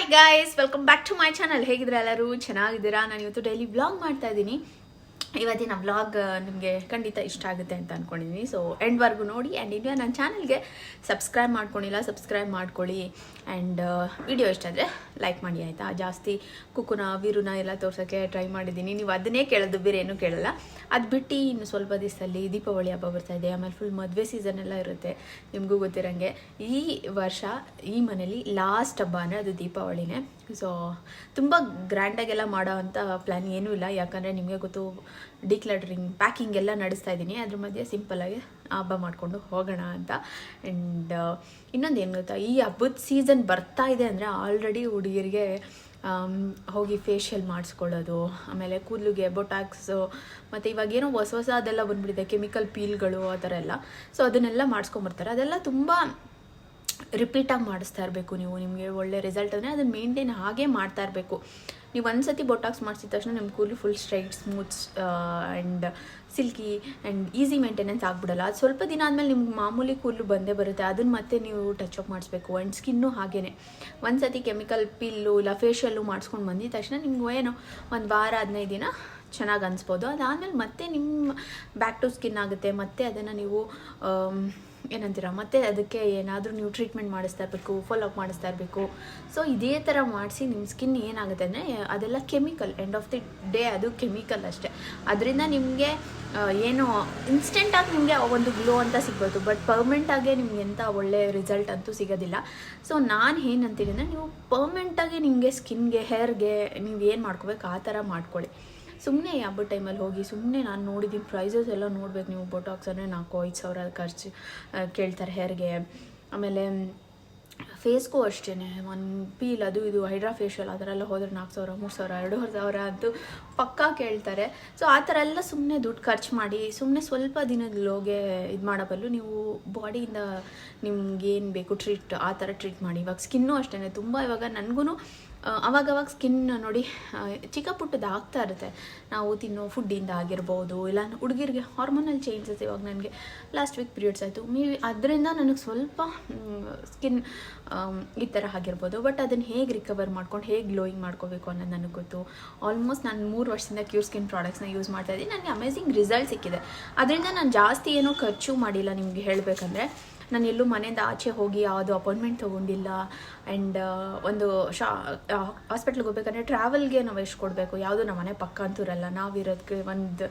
Hi guys welcome back to my channel ಹೇಗಿದ್ರೆ ಎಲ್ಲರೂ? ಚೆನ್ನಾಗಿದ್ದೀರಾ? ನಾನು ಇವತ್ತು ಡೈಲಿ ವ್ಲಾಗ್ ಮಾಡ್ತಾ ಇದ್ದೀನಿ. ಇವತ್ತಿನ ವ್ಲಾಗ್ ನಿಮಗೆ ಖಂಡಿತ ಇಷ್ಟ ಆಗುತ್ತೆ ಅಂತ ಅಂದ್ಕೊಂಡಿದ್ದೀನಿ ಸೊ ಎಂಡ್ವರೆಗೂ ನೋಡಿ ಆ್ಯಂಡ್ ಇನ್ನೂ ನನ್ನ ಚಾನಲ್ಗೆ ಸಬ್ಸ್ಕ್ರೈಬ್ ಮಾಡ್ಕೊಂಡಿಲ್ಲ ಸಬ್ಸ್ಕ್ರೈಬ್ ಮಾಡ್ಕೊಳ್ಳಿ. ಆ್ಯಂಡ್ ವಿಡಿಯೋ ಇಷ್ಟ ಆದರೆ ಲೈಕ್ ಮಾಡಿ, ಆಯಿತಾ? ಜಾಸ್ತಿ ಕುಕ್ಕುನ ವೀರುನ ಎಲ್ಲ ತೋರ್ಸೋಕ್ಕೆ ಟ್ರೈ ಮಾಡಿದ್ದೀನಿ ನೀವು ಅದನ್ನೇ ಕೇಳೋದು, ಬೇರೆ ಏನೂ ಕೇಳಲ್ಲ. ಅದು ಬಿಟ್ಟು ಇನ್ನು ಸ್ವಲ್ಪ ದಿವಸದಲ್ಲಿ ದೀಪಾವಳಿ ಹಬ್ಬ ಬರ್ತಾ ಇದೆ. ಆಮೇಲೆ ಫುಲ್ ಮದುವೆ ಸೀಸನ್ ಎಲ್ಲ ಇರುತ್ತೆ. ನಿಮಗೂ ಗೊತ್ತಿರೋಂಗೆ. ಈ ವರ್ಷ, ಈ ಮನೇಲಿ ಲಾಸ್ಟ್ ಹಬ್ಬ ಅಂದರೆ ಅದು ದೀಪಾವಳಿನೇ. ಸೊ ತುಂಬ ಗ್ರ್ಯಾಂಡಾಗೆಲ್ಲ ಮಾಡೋ ಅಂಥ ಪ್ಲ್ಯಾನ್ ಏನೂ ಇಲ್ಲ. ಯಾಕಂದರೆ ನಿಮಗೆ ಗೊತ್ತು ಡಿಕ್ಲಟ್ರಿಂಗ್ ಪ್ಯಾಕಿಂಗ್ ಎಲ್ಲ ನಡೆಸ್ತಾ ಇದ್ದೀನಿ. ಅದ್ರ ಮಧ್ಯೆ ಸಿಂಪಲ್ಲಾಗಿ ಹಬ್ಬ ಮಾಡಿಕೊಂಡು ಹೋಗೋಣ ಅಂತ. ಆ್ಯಂಡ್ ಇನ್ನೊಂದು ಏನು ಗೊತ್ತಾ, ಈ ಹಬ್ಬದ ಸೀಸನ್ ಬರ್ತಾ ಇದೆ ಅಂದರೆ ಆಲ್ರೆಡಿ ಹುಡುಗಿರಿಗೆ ಹೋಗಿ ಫೇಶಿಯಲ್ ಮಾಡಿಸ್ಕೊಳ್ಳೋದು, ಆಮೇಲೆ ಕೂದಲಿಗೆ ಬೊಟಾಕ್ಸು ಮತ್ತು ಇವಾಗ ಏನೋ ಹೊಸ ಹೊಸ ಅದೆಲ್ಲ ಬಂದುಬಿಟ್ಟಿದೆ ಕೆಮಿಕಲ್ ಪೀಲ್ಗಳು ಆ ಥರ ಎಲ್ಲ. ಸೊ ಅದನ್ನೆಲ್ಲ ಮಾಡಿಸ್ಕೊಂಬರ್ತಾರೆ. ಅದೆಲ್ಲ ತುಂಬ ರಿಪೀಟಾಗಿ ಮಾಡಿಸ್ತಾ ಇರಬೇಕು ನೀವು. ನಿಮಗೆ ಒಳ್ಳೆ ರಿಸಲ್ಟ್ ಅಂದರೆ ಅದನ್ನು ಮೇಂಟೈನ್ ಹಾಗೆ ಮಾಡ್ತಾ ಇರಬೇಕು. ನೀವು ಒಂದು ಸತಿ ಬೊಟಾಕ್ಸ್ ಮಾಡಿಸಿದ ತಕ್ಷಣ ನಿಮ್ಮ ಕೂದಲು full straight smooth and silky and easy maintenance ಆಗ್ಬಿಡಲ್ಲ. ಅದು ಸ್ವಲ್ಪ ದಿನ ಆದಮೇಲೆ ನಿಮ್ಗೆ ಮಾಮೂಲಿ ಕೂದಲು ಬಂದೇ ಬರುತ್ತೆ. ಅದನ್ನು ಮತ್ತೆ ನೀವು ಟಚ್ ಅಪ್ ಮಾಡಿಸ್ಬೇಕು. ಆ್ಯಂಡ್ ಸ್ಕಿನ್ನು ಹಾಗೇ ಒಂದು ಸತಿ ಕೆಮಿಕಲ್ ಪಿಲ್ಲು ಇಲ್ಲ ಫೇಶಿಯಲ್ಲು ಮಾಡಿಸ್ಕೊಂಡು ಬಂದಿದ ತಕ್ಷಣ ನಿಮ್ಗೆ ಏನೋ ಒಂದು ವಾರ, ಹದಿನೈದು ದಿನ ಚೆನ್ನಾಗಿ ಅನಿಸ್ಬೋದು. ಅದಾದಮೇಲೆ ಮತ್ತೆ ನಿಮ್ಮ ಬ್ಯಾಕ್ ಟು ಸ್ಕಿನ್ ಆಗುತ್ತೆ. ಮತ್ತೆ ಅದನ್ನು ನೀವು ಏನಂತೀರ? ಮತ್ತೆ ಅದಕ್ಕೆ ಏನಾದರೂ ನೀವು ಟ್ರೀಟ್ಮೆಂಟ್ ಮಾಡಿಸ್ತಾ ಇರಬೇಕು ಫಾಲೋಅಪ್ ಮಾಡಿಸ್ತಾ ಇರಬೇಕು. ಸೊ ಇದೇ ಥರ ಮಾಡಿಸಿ ನಿಮ್ಮ ಸ್ಕಿನ್ ಏನಾಗುತ್ತೆ ಅಂದರೆ, ಅದೆಲ್ಲ chemical end of the day ಅದು ಕೆಮಿಕಲ್ ಅಷ್ಟೇ. ಅದರಿಂದ ನಿಮಗೆ ಏನು ಇನ್ಸ್ಟೆಂಟಾಗಿ ನಿಮಗೆ ಒಂದು ಗ್ಲೋ ಅಂತ ಸಿಗ್ಬೋದು ಬಟ್ ಪರ್ಮೆಂಟಾಗೆ ನಿಮ್ಗೆ ಎಂಥ ಒಳ್ಳೆಯ ರಿಸಲ್ಟ್ ಅಂತೂ ಸಿಗೋದಿಲ್ಲ. ಸೊ ನಾನು ಏನಂತೀನಿ ಅಂದರೆ, ನೀವು ಪರ್ಮನೆಂಟಾಗಿ ನಿಮಗೆ ಸ್ಕಿನ್ಗೆ ಹೇರ್ಗೆ ನೀವು ಏನು ಮಾಡ್ಕೋಬೇಕು, ಆ ಥರ ಮಾಡ್ಕೊಳ್ಳಿ. ಸುಮ್ಮನೆ ಹಬ್ಬದ ಟೈಮಲ್ಲಿ ಹೋಗಿ ಸುಮ್ಮನೆ ನಾನು ನೋಡಿದ್ದೀನಿ ಪ್ರೈಸಸ್ ಎಲ್ಲ ನೋಡ್ಬೇಕು ನೀವು ಬೊಟಾಕ್ಸ್ ಅಂದರೆ ನಾಲ್ಕು, ಐದು ಸಾವಿರ ಖರ್ಚು ಕೇಳ್ತಾರೆ ಹೇರ್ಗೆ ಆಮೇಲೆ ಫೇಸ್ಗೂ ಅಷ್ಟೇ ಒನ್ ಪೀಲ್ ಅದು ಇದು ಹೈಡ್ರಾ ಫೇಶಿಯಲ್ ಆ ಥರ ಎಲ್ಲ ಹೋದರೆ ನಾಲ್ಕು ಸಾವಿರ, ಮೂರು ಸಾವಿರ, ಎರಡೂವರೆ ಸಾವಿರ ಅಂತೂ ಪಕ್ಕಾ ಕೇಳ್ತಾರೆ. ಸೊ ಆ ಥರ ಎಲ್ಲ ಸುಮ್ಮನೆ ದುಡ್ಡು ಖರ್ಚು ಮಾಡಿ ಸುಮ್ಮನೆ ಸ್ವಲ್ಪ ದಿನದ ಲೋಗೆ ಇದು ಮಾಡಬಲ್ಲು ನೀವು ಬಾಡಿಯಿಂದ ನಿಮ್ಗೆ ಏನು ಬೇಕು ಟ್ರೀಟ್ ಆ ಥರ ಟ್ರೀಟ್ ಮಾಡಿ. ಇವಾಗ ಸ್ಕಿನ್ನು ಅಷ್ಟೇ ತುಂಬ ಇವಾಗ ನನಗೂ ಅವಾಗವಾಗ ಸ್ಕಿನ್ ನೋಡಿ ಚಿಕ್ಕ ಪುಟ್ಟದ್ದು ಆಗ್ತಾ ಇರುತ್ತೆ. ನಾವು ತಿನ್ನೋ ಫುಡ್ಡಿಂದ ಆಗಿರ್ಬೋದು, ಇಲ್ಲ ಹುಡುಗಿರಿಗೆ ಹಾರ್ಮೋನಲ್ ಚೇಂಜಸ್ ಇವಾಗ ನನಗೆ ಲಾಸ್ಟ್ ವೀಕ್ ಪೀರಿಯಡ್ಸ್ ಆಯಿತು. ಮೇ ಅದರಿಂದ ನನಗೆ ಸ್ವಲ್ಪ ಸ್ಕಿನ್ ಈ ಥರ ಆಗಿರ್ಬೋದು. ಬಟ್ ಅದನ್ನು ಹೇಗೆ ರಿಕವರ್ ಮಾಡ್ಕೊಂಡು, ಹೇಗೆ ಗ್ಲೋಯಿಂಗ್ ಮಾಡ್ಕೋಬೇಕು ಅನ್ನೋದು ನನಗೆ ಗೊತ್ತು. ಆಲ್ಮೋಸ್ಟ್ ನಾನು ಮೂರು ವರ್ಷದಿಂದ ಕ್ಯೂರ್ ಸ್ಕಿನ್ ಪ್ರಾಡಕ್ಟ್ಸ್ನ ಯೂಸ್ ಮಾಡ್ತಾ ಇದ್ದೀನಿ. ನನಗೆ ಅಮೇಝಿಂಗ್ ರಿಸಲ್ಟ್ ಸಿಕ್ಕಿದೆ. ಅದರಿಂದ ನಾನು ಜಾಸ್ತಿ ಏನೂ ಖರ್ಚು ಮಾಡಿಲ್ಲ ನಿಮಗೆ ಹೇಳಬೇಕಂದ್ರೆ. ನಾನು ಎಲ್ಲೂ ಮನೆಯಿಂದ ಆಚೆ ಹೋಗಿ ಯಾವುದು ಅಪಾಯಿಂಟ್ಮೆಂಟ್ ತೊಗೊಂಡಿಲ್ಲ. ಆ್ಯಂಡ್ ಒಂದು ಶಾ ಹಾಸ್ಪಿಟ್ಲ್ಗೆ ಹೋಗ್ಬೇಕಂದ್ರೆ ಟ್ರಾವೆಲ್ಗೆ ನಾವು ಎಷ್ಟು ಕೊಡಬೇಕು? ಯಾವುದು ನಮ್ಮ ಮನೆ ಪಕ್ಕ ಅಂತೂ ಇರಲ್ಲ. ನಾವು ಇರೋದಕ್ಕೆ ಒಂದು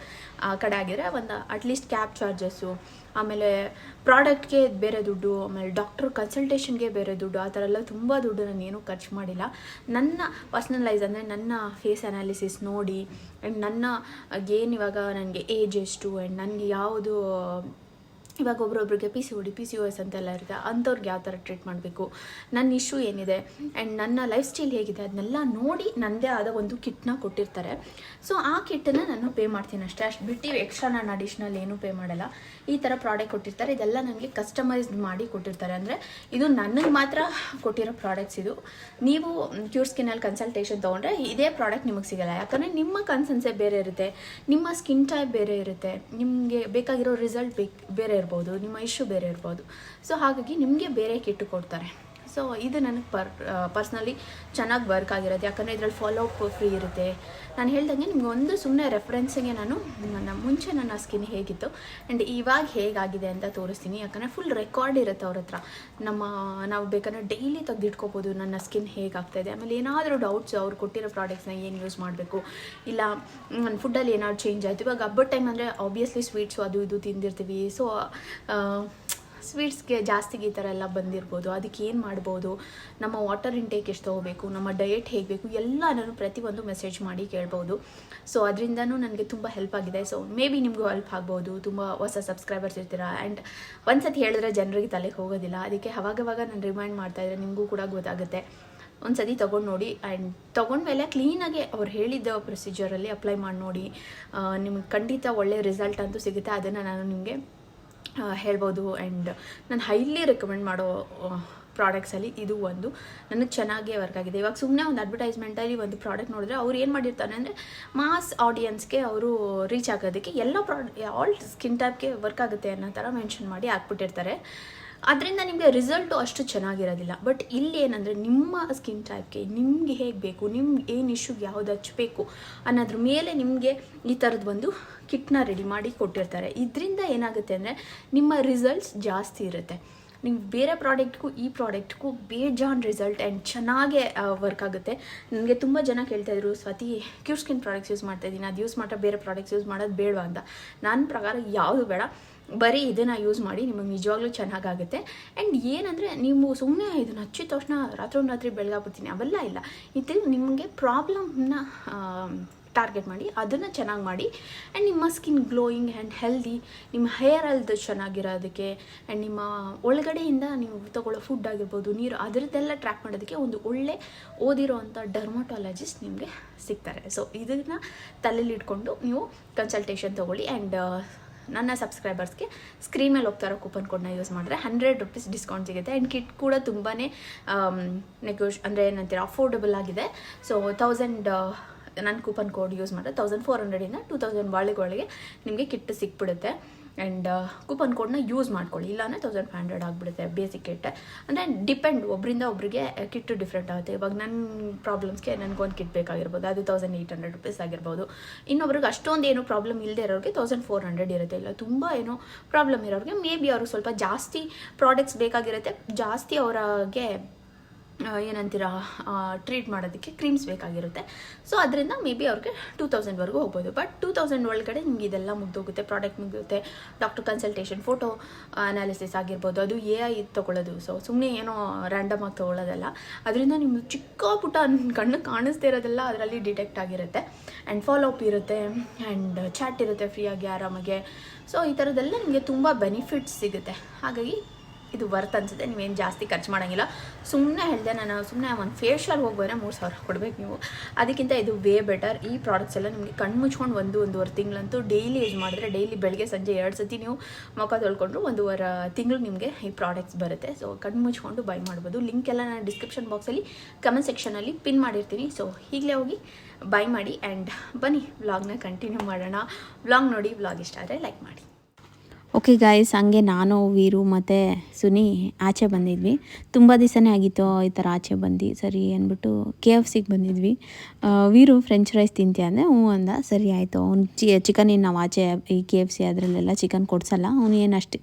ಕಡೆ ಆಗಿದ್ರೆ ಒಂದು ಅಟ್ಲೀಸ್ಟ್ ಕ್ಯಾಬ್ ಚಾರ್ಜಸ್ಸು ಆಮೇಲೆ ಪ್ರಾಡಕ್ಟ್ಗೆ ಬೇರೆ ದುಡ್ಡು, ಆಮೇಲೆ ಡಾಕ್ಟ್ರ್ ಕನ್ಸಲ್ಟೇಷನ್ಗೆ ಬೇರೆ ದುಡ್ಡು, ಆ ಥರ ಎಲ್ಲ ತುಂಬ ದುಡ್ಡು ನಾನು ಏನೂ ಖರ್ಚು ಮಾಡಿಲ್ಲ. ನನ್ನ ಪರ್ಸ್ನಲೈಸ್ ಅಂದರೆ ನನ್ನ ಫೇಸ್ ಅನಾಲಿಸಿಸ್ ನೋಡಿ ಆ್ಯಂಡ್ ನನ್ನ ಏನು ಇವಾಗ ನನಗೆ ಏಜ್ ಎಷ್ಟು ಆ್ಯಂಡ್ ನನಗೆ ಯಾವುದು ಇವಾಗ ಒಬ್ರೊಬ್ರಿಗೆ P C O D P C O S ಅಂತೆಲ್ಲ ಇರುತ್ತೆ, ಅಂಥವ್ರಿಗೆ ಯಾವ ಥರ ಟ್ರೀಟ್ ಮಾಡಬೇಕು? ನನ್ನ ಇಶ್ಯೂ ಏನಿದೆ? ಆ್ಯಂಡ್ ನನ್ನ ಲೈಫ್ ಸ್ಟೈಲ್ ಹೇಗಿದೆ? ಅದನ್ನೆಲ್ಲ ನೋಡಿ ನನ್ನದೇ ಆದ ಒಂದು ಕಿಟ್ನ ಕೊಟ್ಟಿರ್ತಾರೆ. ಸೊ ಆ ಕಿಟ್ಟನ್ನು ನಾನು ಪೇ ಮಾಡ್ತೀನಿ ಅಷ್ಟೇ. ಅಷ್ಟು ಬಿಟ್ಟು ಎಕ್ಸ್ಟ್ರಾ ನಾನು ಅಡಿಷ್ನಲ್ ಏನೂ ಪೇ ಮಾಡಲ್ಲ. ಈ ಥರ ಪ್ರಾಡಕ್ಟ್ ಕೊಟ್ಟಿರ್ತಾರೆ. ಇದೆಲ್ಲ ನನಗೆ ಕಸ್ಟಮೈಸ್ಡ್ ಮಾಡಿ ಕೊಟ್ಟಿರ್ತಾರೆ. ಅಂದರೆ ಇದು ನನಗೆ ಮಾತ್ರ ಕೊಟ್ಟಿರೋ ಪ್ರಾಡಕ್ಟ್ಸ್ ಇದು. ನೀವು ಕ್ಯೂರ್ ಸ್ಕಿನ್ನಲ್ಲಿ ಕನ್ಸಲ್ಟೇಷನ್ ತೊಗೊಂಡ್ರೆ ಇದೇ ಪ್ರಾಡಕ್ಟ್ ನಿಮಗೆ ಸಿಗಲ್ಲ. ಯಾಕಂದರೆ ನಿಮ್ಮ ಕನ್ಸನ್ಸೇ ಬೇರೆ ಇರುತ್ತೆ. ನಿಮ್ಮ ಸ್ಕಿನ್ ಟೈಪ್ ಬೇರೆ ಇರುತ್ತೆ. ನಿಮಗೆ ಬೇಕಾಗಿರೋ ರಿಸಲ್ಟ್ ಬೇಕು, ಬೇರೆ ಇರ್ಬೋದು ನಿಮ್ಮ ಇಶ್ಯೂ ಬೇರೆ ಇರ್ಬೋದು. ಸೊ ಹಾಗಾಗಿ ನಿಮಗೆ ಬೇರೆ ಕಿಟ್ಟು ಕೊಡ್ತಾರೆ. ಸೊ ಇದು ನನಗೆ ಪರ್ ಪರ್ಸ್ನಲಿ ಚೆನ್ನಾಗಿ ವರ್ಕ್ ಆಗಿರೋದು ಯಾಕಂದರೆ ಇದರಲ್ಲಿ ಫಾಲೋ ಅಪ್ ಫ್ರೀ ಇರುತ್ತೆ. ನಾನು ಹೇಳ್ದಂಗೆ ನಿಮ್ಗೆ ಒಂದು ಸುಮ್ಮನೆ ರೆಫರೆನ್ಸಿಗೆ ನಾನು ನನ್ನ ಮುಂಚೆ ನನ್ನ ಸ್ಕಿನ್ ಹೇಗಿತ್ತು ಆ್ಯಂಡ್ ಇವಾಗ ಹೇಗಾಗಿದೆ ಅಂತ ತೋರಿಸ್ತೀನಿ. ಯಾಕಂದರೆ ಫುಲ್ ರೆಕಾರ್ಡ್ ಇರುತ್ತೆ ಅವ್ರ ಹತ್ರ. ನಮ್ಮ, ನಾವು ಬೇಕಾದ್ರೆ ಡೈಲಿ ತೆಗೆದಿಟ್ಕೋಬೋದು ನನ್ನ ಸ್ಕಿನ್ ಹೇಗಾಗ್ತಾಯಿದೆ ಆಮೇಲೆ ಏನಾದರೂ ಡೌಟ್ಸ್ ಅವ್ರು ಕೊಟ್ಟಿರೋ ಪ್ರಾಡಕ್ಟ್ಸ್ನ ಏನು ಯೂಸ್ ಮಾಡಬೇಕು? ಇಲ್ಲ ನನ್ನ ಫುಡ್ಡಲ್ಲಿ ಏನಾದ್ರು ಚೇಂಜ್ ಆಯಿತು. ಇವಾಗ ಹಬ್ಬದ ಟೈಮ್ ಅಂದರೆ ಆಬ್ವಿಯಸ್ಲಿ ಸ್ವೀಟ್ಸು ಅದು ಇದು ತಿಂದಿರ್ತೀವಿ. ಸೊ ಸ್ವೀಟ್ಸ್ಗೆ ಜಾಸ್ತಿಗೆ ಈ ಥರ ಎಲ್ಲ ಬಂದಿರ್ಬೋದು. ಅದಕ್ಕೆ ಏನು ಮಾಡ್ಬೋದು? ನಮ್ಮ ವಾಟರ್ ಇಂಟೇಕ್ ಎಷ್ಟು ತೊಗೋಬೇಕು? ನಮ್ಮ ಡಯೆಟ್ ಹೇಗೆ ಬೇಕು ಎಲ್ಲ ನಾನು ಪ್ರತಿಯೊಂದು ಮೆಸೇಜ್ ಮಾಡಿ ಕೇಳ್ಬೋದು. ಸೊ ಅದರಿಂದನೂ ನನಗೆ ತುಂಬ ಹೆಲ್ಪ್ ಆಗಿದೆ. ಸೊ ಮೇ ಬಿ ನಿಮಗೂ ಹೆಲ್ಪ್ ಆಗ್ಬೋದು. ತುಂಬ ಹೊಸ ಸಬ್ಸ್ಕ್ರೈಬರ್ಸ್ ಇರ್ತೀರ? ಆ್ಯಂಡ್ ಒಂದು ಸತಿ ಹೇಳಿದ್ರೆ ಜನರಿಗೆ ತಲೆಗೆ ಹೋಗೋದಿಲ್ಲ. ಅದಕ್ಕೆ ಅವಾಗವಾಗ ನಾನು ರಿಮೈಂಡ್ ಮಾಡ್ತಾಯಿದ್ರೆ ನಿಮಗೂ ಕೂಡ ಗೊತ್ತಾಗುತ್ತೆ. ಒಂದು ಸತಿ ತೊಗೊಂಡು ನೋಡಿ. ಆ್ಯಂಡ್ ತೊಗೊಂಡ್ಮೇಲೆ ಕ್ಲೀನಾಗಿ ಅವ್ರು ಹೇಳಿದ್ದ ಪ್ರೊಸೀಜರಲ್ಲಿ ಅಪ್ಲೈ ಮಾಡಿ ನೋಡಿ. ನಿಮಗೆ ಖಂಡಿತ ಒಳ್ಳೆಯ ರಿಸಲ್ಟ್ ಅಂತೂ ಸಿಗುತ್ತೆ. ಅದನ್ನು ನಾನು ನಿಮಗೆ ಹೇಳ್ಬೋದು. ಆ್ಯಂಡ್ ನಾನು ಹೈಲಿ ರೆಕಮೆಂಡ್ ಮಾಡೋ ಪ್ರಾಡಕ್ಟ್ಸಲ್ಲಿ ಇದು ಒಂದು. ನನಗೆ ಚೆನ್ನಾಗೇ ವರ್ಕ್ ಆಗಿದೆ. ಇವಾಗ ಸುಮ್ಮನೆ ಒಂದು ಅಡ್ವರ್ಟೈಸ್ಮೆಂಟಲ್ಲಿ ಒಂದು ಪ್ರಾಡಕ್ಟ್ ನೋಡಿದ್ರೆ ಅವ್ರು ಏನು ಮಾಡಿರ್ತಾರೆ ಅಂದರೆ ಮಾಸ್ ಆಡಿಯನ್ಸ್ಗೆ ಅವರು ರೀಚ್ ಆಗೋದಕ್ಕೆ ಎಲ್ಲ ಪ್ರಾಡ್ ಆಲ್ ಸ್ಕಿನ್ ಟೈಪ್ಗೆ ವರ್ಕ್ ಆಗುತ್ತೆ ಅನ್ನೋ ಥರ ಮೆನ್ಷನ್ ಮಾಡಿ ಹಾಕ್ಬಿಟ್ಟಿರ್ತಾರೆ. ಅದರಿಂದ ನಿಮಗೆ ರಿಸಲ್ಟು ಅಷ್ಟು ಚೆನ್ನಾಗಿರೋದಿಲ್ಲ. ಬಟ್ ಇಲ್ಲಿ ಏನಂದರೆ ನಿಮ್ಮ ಸ್ಕಿನ್ ಟೈಪ್ಗೆ ನಿಮಗೆ ಹೇಗೆ ಬೇಕು ನಿಮ್ಗೆ ಏನು ಇಶ್ಯೂಗೆ ಯಾವ್ದು ಹಚ್ಚಬೇಕು ಅನ್ನೋದ್ರ ಮೇಲೆ ನಿಮಗೆ ಈ ಥರದ್ದು ಒಂದು ಕಿಟ್ನ ರೆಡಿ ಮಾಡಿ ಕೊಟ್ಟಿರ್ತಾರೆ. ಇದರಿಂದ ಏನಾಗುತ್ತೆ ಅಂದರೆ ನಿಮ್ಮ ರಿಸಲ್ಟ್ಸ್ ಜಾಸ್ತಿ ಇರುತ್ತೆ. ನೀವು ಬೇರೆ ಪ್ರಾಡಕ್ಟ್ಗೂ ಈ ಪ್ರಾಡಕ್ಟ್ಗೂ ಬೇಜಾನ್ ರಿಸಲ್ಟ್ ಆ್ಯಂಡ್ ಚೆನ್ನಾಗೇ ವರ್ಕ್ ಆಗುತ್ತೆ. ನನಗೆ ತುಂಬ ಜನ ಕೇಳ್ತಾಯಿದ್ರು Swathi cure skin products use ಮಾಡ್ತಾಯಿದ್ದೀನಿ ಅದು ಯೂಸ್ ಮಾಡ್ತಾ ಬೇರೆ ಪ್ರಾಡಕ್ಟ್ಸ್ ಯೂಸ್ ಮಾಡೋದು ಬೇಡವಾ? ಅಂತ. ನನ್ನ ಪ್ರಕಾರ ಯಾವುದು ಬೇಡ. ಬರೀ ಇದನ್ನು ಯೂಸ್ ಮಾಡಿ ನಿಮಗೆ ನಿಜವಾಗ್ಲೂ ಚೆನ್ನಾಗಾಗುತ್ತೆ. ಆ್ಯಂಡ್ ಏನಂದರೆ ನೀವು ಸುಮ್ಮನೆ ಇದನ್ನು ಹಚ್ಚಿದ ತಕ್ಷಣ ರಾತ್ರಿ ರಾತ್ರಿ ಬೆಳಗಾಗ್ಬಿಡ್ತೀನಿ ಅವೆಲ್ಲ ಇಲ್ಲ. ಇದು ನಿಮಗೆ ಪ್ರಾಬ್ಲಮ್ನ ಟಾರ್ಗೆಟ್ ಮಾಡಿ, ಅದನ್ನು ಚೆನ್ನಾಗಿ ಮಾಡಿ ಆ್ಯಂಡ್ ನಿಮ್ಮ ಸ್ಕಿನ್ ಗ್ಲೋಯಿಂಗ್ ಆ್ಯಂಡ್ ಹೆಲ್ದಿ ನಿಮ್ಮ ಹೇರ್ ಹೆಲ್ತ್ ಚೆನ್ನಾಗಿರೋದಕ್ಕೆ ಆ್ಯಂಡ್ ನಿಮ್ಮ ಒಳಗಡೆಯಿಂದ ನೀವು ತಗೊಳ್ಳೋ ಫುಡ್ ಆಗಿರ್ಬೋದು, ನೀರು, ಅದರದ್ದೆಲ್ಲ ಟ್ರ್ಯಾಕ್ ಮಾಡೋದಕ್ಕೆ ಒಂದು ಒಳ್ಳೆ ಓದಿರೋವಂಥ ಡರ್ಮಟಾಲಜಿಸ್ಟ್ ನಿಮಗೆ ಸಿಗ್ತಾರೆ. ಸೊ ಇದನ್ನು ತಲೆಯಲ್ಲಿ ಇಟ್ಕೊಂಡು ನೀವು ಕನ್ಸಲ್ಟೇಷನ್ ತೊಗೊಳ್ಳಿ ಆ್ಯಂಡ್ ನನ್ನ ಸಬ್ಸ್ಕ್ರೈಬರ್ಸ್ಗೆ ಸ್ಕ್ರೀನ್ ಮೇಲೆ ಹೋಗ್ತಾರೋ ಕೂಪನ್ ಕೋಡ್ನ ಯೂಸ್ ಮಾಡಿದ್ರೆ ಹಂಡ್ರೆಡ್ ರುಪೀಸ್ ಡಿಸ್ಕೌಂಟ್ ಸಿಗುತ್ತೆ. ಆ್ಯಂಡ್ ಕಿಟ್ ಕೂಡ ತುಂಬಾ ನೆಗೋಶ್ ಅಂದರೆ ಏನಂತೀರ ಅಫೋರ್ಡಬಲ್ ಆಗಿದೆ. ಸೊ ತೌಸಂಡ್ ನನ್ನ ಕೂಪನ್ ಕೋಡ್ ಯೂಸ್ ಮಾಡಿದ್ರೆ ತೌಸಂಡ್ ಫೋರ್ ಹಂಡ್ರೆಡಿಂದ ಟೂ ತೌಸಂಡ್ ಒಳಗೆ ನಿಮಗೆ ಕಿಟ್ ಸಿಕ್ಬಿಡುತ್ತೆ. ಆ್ಯಂಡ್ ಕೂಪನ್ ಕೋಡ್ನ ಯೂಸ್ ಮಾಡ್ಕೊಳ್ಳಿ. ಇಲ್ಲಾಂದರೆ ತೌಸಂಡ್ ಫೈವ್ ಹಂಡ್ರೆಡ್ ಆಗಿಬಿಡುತ್ತೆ ಬೇಸಿಕ್ ಕಿಟ್ ಅಂದರೆ ಡಿಪೆಂಡ್ ಒಬ್ಬರಿಂದ ಒಬ್ಬರಿಗೆ ಕಿಟ್ಟು ಡಿಫ್ರೆಂಟ್ ಆಗುತ್ತೆ. ಇವಾಗ ನನ್ನ ಪ್ರಾಬ್ಲಮ್ಸ್ಗೆ ನನಗೊಂದು ಕಿಟ್ ಬೇಕಾಗಿರ್ಬೋದು, ಅದು ತೌಸಂಡ್ ಏಯ್ಟ್ ಹಂಡ್ರೆಡ್ ರುಪೀಸ್ ಆಗಿರ್ಬೋದು. ಇನ್ನೊಬ್ರಿಗೆ ಅಷ್ಟೊಂದು ಏನು ಪ್ರಾಬ್ಲಮ್ ಇಲ್ಲದೆ ಇರೋರಿಗೆ ತೌಸಂಡ್ ಫೋರ್ ಹಂಡ್ರೆಡ್ ಇರುತ್ತೆ. ಇಲ್ಲ, ತುಂಬ ಏನೋ ಪ್ರಾಬ್ಲಮ್ ಇರೋರಿಗೆ ಮೇ ಬಿ ಅವ್ರಿಗೆ ಸ್ವಲ್ಪ ಜಾಸ್ತಿ ಪ್ರಾಡಕ್ಟ್ಸ್ ಬೇಕಾಗಿರುತ್ತೆ. ಜಾಸ್ತಿ ಅವರಿಗೆ ಏನಂತೀರ ಟ್ರೀಟ್ ಮಾಡೋದಕ್ಕೆ ಕ್ರೀಮ್ಸ್ ಬೇಕಾಗಿರುತ್ತೆ. ಸೊ ಅದರಿಂದ ಮೇ ಬಿ ಅವ್ರಿಗೆ ಟೂ ತೌಸಂಡ್ವರೆಗೂ ಹೋಗ್ಬೋದು. ಬಟ್ ಟೂ ತೌಸಂಡ್ ಒಳಗಡೆ ನಿಮ್ಗೆ ಇದೆಲ್ಲ ಮುಗ್ದೋಗುತ್ತೆ ಪ್ರಾಡಕ್ಟ್ ಮುಗಿಯುತ್ತೆ ಡಾಕ್ಟರ್ ಕನ್ಸಲ್ಟೇಷನ್ ಫೋಟೋ ಅನಾಲಿಸಿಸ್ ಆಗಿರ್ಬೋದು. ಅದು ಎ ಐ ತೊಗೊಳ್ಳೋದು. ಸೊ ಸುಮ್ಮನೆ ಏನೋ ರ್ಯಾಂಡಮ್ ಆಗಿ ತೊಗೊಳ್ಳೋದಲ್ಲ. ಅದರಿಂದ ನಿಮ್ಮದು ಚಿಕ್ಕ ಪುಟ್ಟ ಕಣ್ಣು ಕಾಣಿಸ್ದೇ ಇರೋದೆಲ್ಲ ಅದರಲ್ಲಿ ಡಿಟೆಕ್ಟ್ ಆಗಿರುತ್ತೆ. ಆ್ಯಂಡ್ ಫಾಲೋ ಅಪ್ ಇರುತ್ತೆ. ಆ್ಯಂಡ್ ಚಾಟ್ ಇರುತ್ತೆ ಫ್ರೀಯಾಗಿ ಆರಾಮಾಗೆ. ಸೊ ಈ ಥರದ್ದೆಲ್ಲ ನಿಮಗೆ ತುಂಬ ಬೆನಿಫಿಟ್ಸ್ ಸಿಗುತ್ತೆ. ಹಾಗಾಗಿ ಇದು ವರ್ತ್ ಅನ್ಸುತ್ತೆ. ನೀವೇನು ಜಾಸ್ತಿ ಖರ್ಚು ಮಾಡೋಂಗಿಲ್ಲ. ಸುಮ್ಮನೆ ಹೇಳಿದೆ ನಾನು ಸುಮ್ಮನೆ ಒಂದು ಫೇಶಿಯಲ್ ಹೋಗ್ಬೋದ್ರೆ ಮೂರು ಸಾವಿರ ಕೊಡ್ಬೇಕು ನೀವು. ಅದಕ್ಕಿಂತ ಇದು ವೇ ಬೆಟರ್ ಈ ಪ್ರಾಡಕ್ಟ್ಸ್ ಎಲ್ಲ ನಿಮಗೆ ಕಣ್ಣು ಮುಚ್ಕೊಂಡು ಒಂದು, ಒಂದೂವರೆ ತಿಂಗಳಂತೂ ಡೈಲಿ ಯೂಸ್ ಮಾಡಿದ್ರೆ ಡೈಲಿ ಬೆಳಗ್ಗೆ, ಸಂಜೆ ಎರಡು ಸತಿ ನೀವು ಮುಖ ತೊಳ್ಕೊಂಡ್ರು ಒಂದೂವರೆ ತಿಂಗಳು ನಿಮಗೆ ಈ ಪ್ರಾಡಕ್ಟ್ಸ್ ಬರುತ್ತೆ. ಸೊ ಕಣ್ಣು ಮುಚ್ಕೊಂಡು ಬೈ ಮಾಡ್ಬೋದು. ಲಿಂಕ್ ಎಲ್ಲ ನಾನು ಡಿಸ್ಕ್ರಿಪ್ಷನ್ ಬಾಕ್ಸಲ್ಲಿ ಕಮೆಂಟ್ ಸೆಕ್ಷನಲ್ಲಿ ಪಿನ್ ಮಾಡಿರ್ತೀನಿ. ಸೊ ಈಗಲೇ ಹೋಗಿ ಬೈ ಮಾಡಿ ಆ್ಯಂಡ್ ಬನ್ನಿ ವ್ಲಾಗ್ನ ಕಂಟಿನ್ಯೂ ಮಾಡೋಣ. ವ್ಲಾಗ್ ನೋಡಿ ವ್ಲಾಗ್ ಇಷ್ಟ ಆದರೆ ಲೈಕ್ ಮಾಡಿ. ಓಕೆ ಗಾಯ್ಸ್ ಹಂಗೆ ನಾನು, ವೀರು ಮತ್ತು ಸುನಿ ಆಚೆ ಬಂದಿದ್ವಿ. ತುಂಬ ದಿವಸನೇ ಆಗಿತ್ತು ಈ ಥರ ಆಚೆ ಬಂದು, ಸರಿ ಅಂದ್ಬಿಟ್ಟು ಕೆ ಎಫ್ ಸಿಗೆ ಬಂದಿದ್ವಿ. ವೀರು ಫ್ರೆಂಚ್ ರೈಸ್ ತಿಂತೀಯ ಅಂದರೆ, ಹ್ಞೂ ಅಂದ, ಸರಿ ಆಯಿತು. ಅವ್ನು ಚಿ ಚಿಕನ್ ಏನು ನಾವು ಆಚೆ ಈ ಕೆ ಎಫ್ ಸಿ ಅದರಲ್ಲೆಲ್ಲ ಚಿಕನ್ ಕೊಡ್ಸಲ್ಲ. ಅವನು ಏನು ಅಷ್ಟು